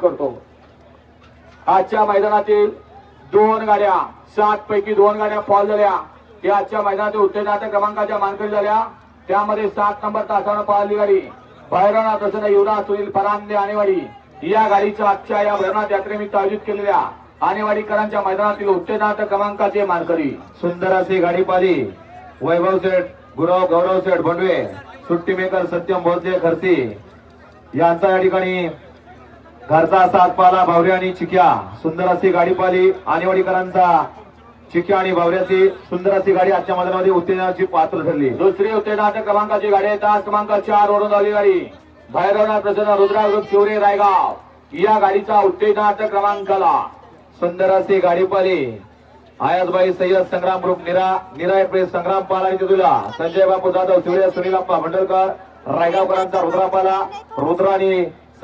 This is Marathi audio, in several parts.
करतो. आजच्या मैदानातील दोन गाड्या सात पैकी दोन गाड्या फॉल झाल्या. त्या आजच्या मैदानातील उत्तेजनाच्या क्रमांकाच्या मानकरी झाल्या. त्यामध्ये सात नंबर तासानं पळाली गाडी. भैरवनाथ प्रसन्न युवराज सुनील परांदे आणेवाडी. या गाडीचं आजच्या या भैरवनाथ यात्रेनिमित्त आयोजित केलेल्या आणेवाडीकरांच्या मैदानातील उत्तेजनाच्या क्रमांकाचे मानकरी सुंदर अशी गाडी पाली वैभव सेठ गुरव गौरव सेठ भंडवे सुट्टी मेकर सत्यम भोसले खर्ची यांचा या ठिकाणी घरचा सात पाला भावरे आणि चिक्या. सुंदर अशी गाडी पाली आणेवाडीकरांचा. चिक्या आणि भावऱ्याची सुंदर अशी गाडी आजच्या मैदानामध्ये उत्तेजनाची पात्र ठरली. दुसरी उत्तेजनाच्या क्रमांकाची गाडी आहे. तास क्रमांक चार वरून आली गाडी. भैरवनाथ प्रसन्न रुद्रा ग्रुप शिवरे रायगाव. या गाडीचा उत्तेजनाच्या क्रमांकाला सुंदर अशी गाडी पाली आयासबाई सय्यद संग्राम ग्रुप निरा निरा प्रेस संग्राम पाला आणि तुला. संजय बापू जाधव शिवरे सुनील अप्पा भंडलकर रायगावकरांचा रुद्रापाला. रुद्र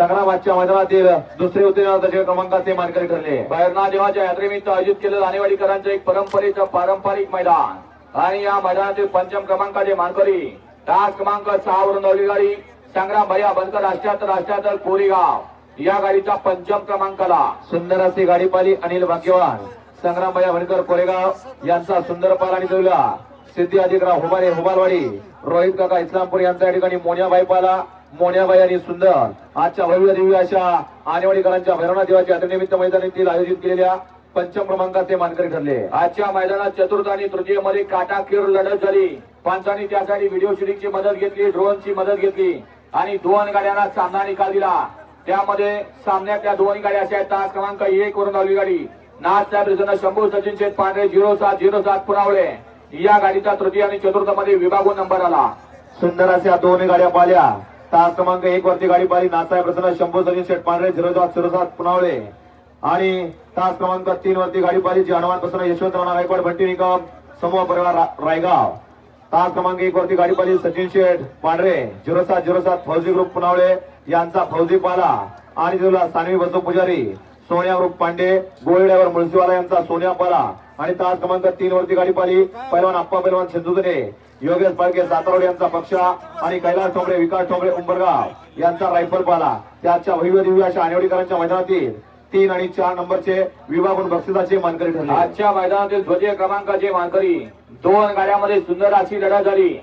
आणि मैदानातील दुसरे उत्तेजनाचे क्रमांकाचे मानकरी ठरले. भैरवनाथ देवाच्या यात्रेनिमित्त आयोजित केलेलं आणेवाडीकरांचं एक परंपरेचं पारंपरिक मैदान. आणि या मैदानातील पंचम क्रमांकाचे मानकरी तास क्रमांक सहा वरून नवली गाडी संग्राम भैया बनकर अष्ट्याहत्तर अष्ट्याहत्तर कोरीगाव. या गाडीचा पंचम क्रमांकाला सुंदर अशी गाडी पाली अनिल भाग्यवान. संग्राम भैया बनकर कोरेगाव यांचा सुंदर पाला आणि तुला सिद्धी अधिकराव हुबारे हुबालवाडी रोहित काका इस्लामपूर यांचा या ठिकाणी मोन्याबाई पाला मोन्याबाई आणि सुंदर. आजच्या भव्य दिव्य अशा आणेवाडीकरांच्या भैरवनाथ देवाच्या यात्रेनिमित्त मैदानातील आयोजित केलेल्या पंचम क्रमांकाचे मानकरी ठरले. आजच्या मैदानात चतुर्थ आणि तृतीयमध्ये काटाकीर लढत झाली. पंचांनी त्यासाठी व्हिडिओ शूटिंगची मदत घेतली ड्रोनची मदत घेतली आणि दोन गाड्यांना सामना निकाल दिला. त्यामध्ये सामन्यातल्या दोन गाड्या अशा आहेत. तास क्रमांक एक वरून धावली गाडी. नाथ साहेब शंभू सचिन शेठ पांढरे झिरो सात झिरो सात पुरावळे. या गाडीचा तृतीय आणि चतुर्थमध्ये विभागून नंबर आला. सुंदर अशा दोन गाड्या पाल्या तास क्रमांक एक वरती गाडी पाहिली. नासाहेब प्रसन्न शंभू सचिन शेठ पांढरे झिरो सात झिरो सात पुनावळे. आणि तास क्रमांक तीन वरती गाडी पाहिली. जी हनुमान प्रसन्न यशवंतराव गायकवाड भट्टी निकम समूह परिवार रायगाव. तास क्रमांक एक वरती गाडी पाहिली. सचिन शेठ पांढरे झिरो सात झिरो सात फौजी ग्रुप पुनावळे यांचा फौजी पाला. आणि तुला सानवी बसव पुजारी. सोनिया रूप पांडे गोळड्यावर मुळशीवाला यांचा सोन्या पाला. आणि तास क्रमांक तीन वरती गाडी पाली पैलवान आप्पा पैलवान सिंधुदुने योगेश पाळके सातारोड यांचा पक्षा आणि कैलास ठोंबरे विकास ठोंबरे उंबरगाव यांचा रायफल पाला. त्याच्या भव्य दिव्य अशा आणेवाडीकरांच्या मैदानातील तीन आणि चार नंबरचे विभाग बक्षिसाचे मानकरी ठरले. आजच्या मैदानातील ध्वज क्रमांकाचे मानकरी दोन गाड्यामध्ये सुंदर अशी लढा झाली.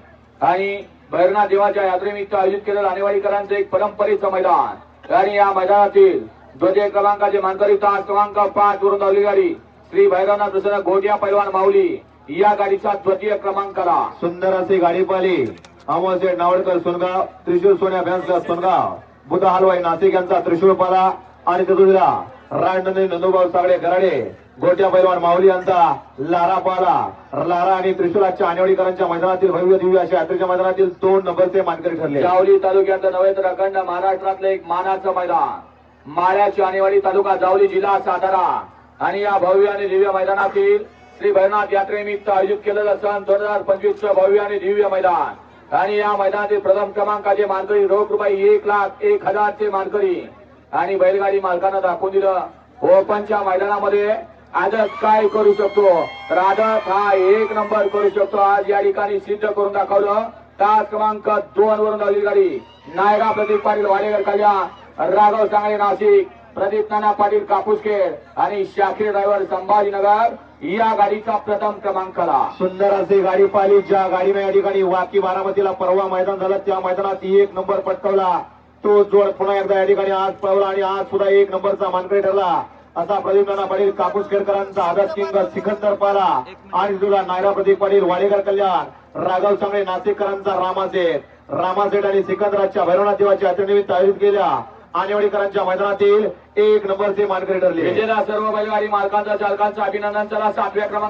आणि भैरनाथ देवाच्या यात्रेनिमित्त आयोजित केलेलं आणेवाडीकरांचं एक परंपरेचं मैदान. आणि या मैदानातील द्वितीय क्रमांकाचे मानकरी तास क्रमांक पाच वरून धावली गाडी श्री भैरवनाथ प्रसन्न घोटिया पैलवान माऊली. या गाडीचा द्वितीय क्रमांकाला सुंदर अशी गाडी पाली अमोल शेठ नावडकर सोनगाव त्रिशूळ सोन्या भ्यासगाव सोनगाव. बुध हलवाई नाशिक यांचा त्रिशूळ पाला. आणि चतुर्ला राजनंदी नंदुभाऊ सागडे गराडे गोट्या पैलवान माऊली यांचा लारा पाला. लारा आणि त्रिशूलाच्या आणेवाडीकरांच्या मैदानातील भव्य दिव्य अशा यात्रेच्या मैदानातील दोन नंबरचे मानकरी ठरले. जावली तालुक्याचं नव्हे तर अखंड महाराष्ट्रातलं एक मानाचं मैदान. माळ्याची आणेवाडी तालुका जावली जिल्हा सातारा. आणि या भव्य आणि दिव्य मैदानातील श्री भैरनाथ यात्रेनिमित्त आयोजित केलेलं सण दोन हजार पंचवीस भव्य आणि दिव्य मैदान. आणि या मैदानातील प्रथम क्रमांकाचे मानकरी रोख रुपये एक लाख एक हजारचे मानकरी. आणि बैलगाडी मालकांना दाखवून दिलं हो, ओपनच्या मैदानामध्ये आदत काय करू शकतो? तर आदत हा एक नंबर करू शकतो. आज या ठिकाणी सिद्ध करून दाखवलं तास क्रमांक दोन वरून आली गाडी. नायगा प्रदीप पाटील वाडेकर कल्याण. राघव सांगळे नाशिक प्रदीप नाना पाटील कापूसखेड आणि शाखीर ड्रायव्हर संभाजीनगर या गाडीचा प्रथम क्रमांकाला सुंदर असे गाडी पाहिली. ज्या गाडीने या ठिकाणी वाकी बारामतीला परवा मैदान झालं त्या मैदानात एक नंबर पटकवला. तो जोड पुन्हा एकदा या ठिकाणी आज पळवला आणि आज सुद्धा एक नंबरचा मानकरी ठरला. असा प्रदीप नाना पाटील कापूस खेडकरांचा आदर्श किंग सिकंदर पाला आणि तुला नायरा प्रदीप पाटील वाडेकर कल्याण राघव सांगळे नाशिककरांचा रामासेठ रामासेठ आणि सिकंदराच्या भैरवनाथ देवाच्या अतिनिमित्त आयोजित केल्या. आणेवाडीकरांच्या मैदानातील एक नंबरचे मानकरी ठरले. विजेता सर्व बैलगाडी मालकांचा चालकांचा अभिनंदन. चला सातव्या क्रमांक